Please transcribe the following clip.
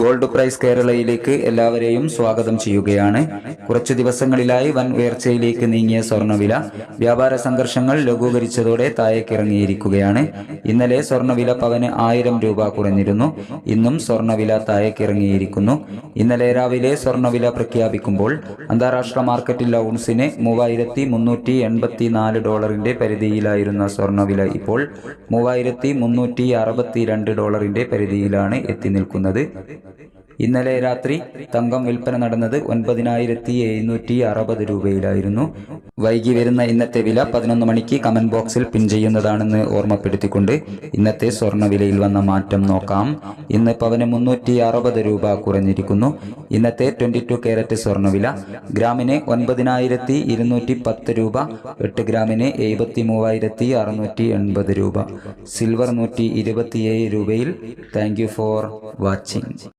Gold price കേരളയിലേക്ക് എല്ലാവരെയും സ്വാഗതം ചെയ്യുകയാണ്. കുറച്ചു ദിവസങ്ങളിലായി വൻ ഉയർച്ചയിലേക്ക് നീങ്ങിയ സ്വർണവില വ്യാപാര സംഘർഷങ്ങൾ ലഘൂകരിച്ചതോടെ താഴേക്കിറങ്ങിയിരിക്കുകയാണ് ഇന്നലെ സ്വർണവില പവന് ആയിരം രൂപ കുറഞ്ഞിരുന്നു. ഇന്നും സ്വർണവില താഴേക്കിറങ്ങിയിരിക്കുന്നു ഇന്നലെ രാവിലെ സ്വർണവില പ്രഖ്യാപിക്കുമ്പോൾ അന്താരാഷ്ട്ര മാർക്കറ്റിൽ ഔൺസിന് മൂവായിരത്തി മുന്നൂറ്റി എൺപത്തി നാല് ഡോളറിന്റെ പരിധിയിലായിരുന്ന സ്വർണവില ഇപ്പോൾ മൂവായിരത്തി മുന്നൂറ്റി അറുപത്തി രണ്ട് ഡോളറിന്റെ പരിധിയിലാണ് എത്തി നിൽക്കുന്നത്. ഇന്നലെ രാത്രി തങ്കം വിൽപ്പന നടന്നത് ഒൻപതിനായിരത്തി എഴുന്നൂറ്റി അറുപത് രൂപയിലായിരുന്നു. വൈകി വരുന്ന ഇന്നത്തെ വില പതിനൊന്ന് മണിക്ക് കമന്റ് ബോക്സിൽ പിൻ ചെയ്യുന്നതാണെന്ന് ഓർമ്മപ്പെടുത്തിക്കൊണ്ട് ഇന്നത്തെ സ്വർണ വിലയിൽ വന്ന മാറ്റം നോക്കാം. ഇന്ന് പവന് മുന്നൂറ്റി അറുപത് രൂപ കുറഞ്ഞിരിക്കുന്നു. ഇന്നത്തെ ട്വന്റി ടു കാരറ്റ് സ്വർണവില ഗ്രാമിന് ഒൻപതിനായിരത്തി ഇരുന്നൂറ്റി പത്ത് രൂപ എട്ട് ഗ്രാമിന് എഴുപത്തി മൂവായിരത്തി അറുന്നൂറ്റി എൺപത് രൂപ. സിൽവർ നൂറ്റി ഇരുപത്തിയേഴ് രൂപയിൽ. Thank you for watching.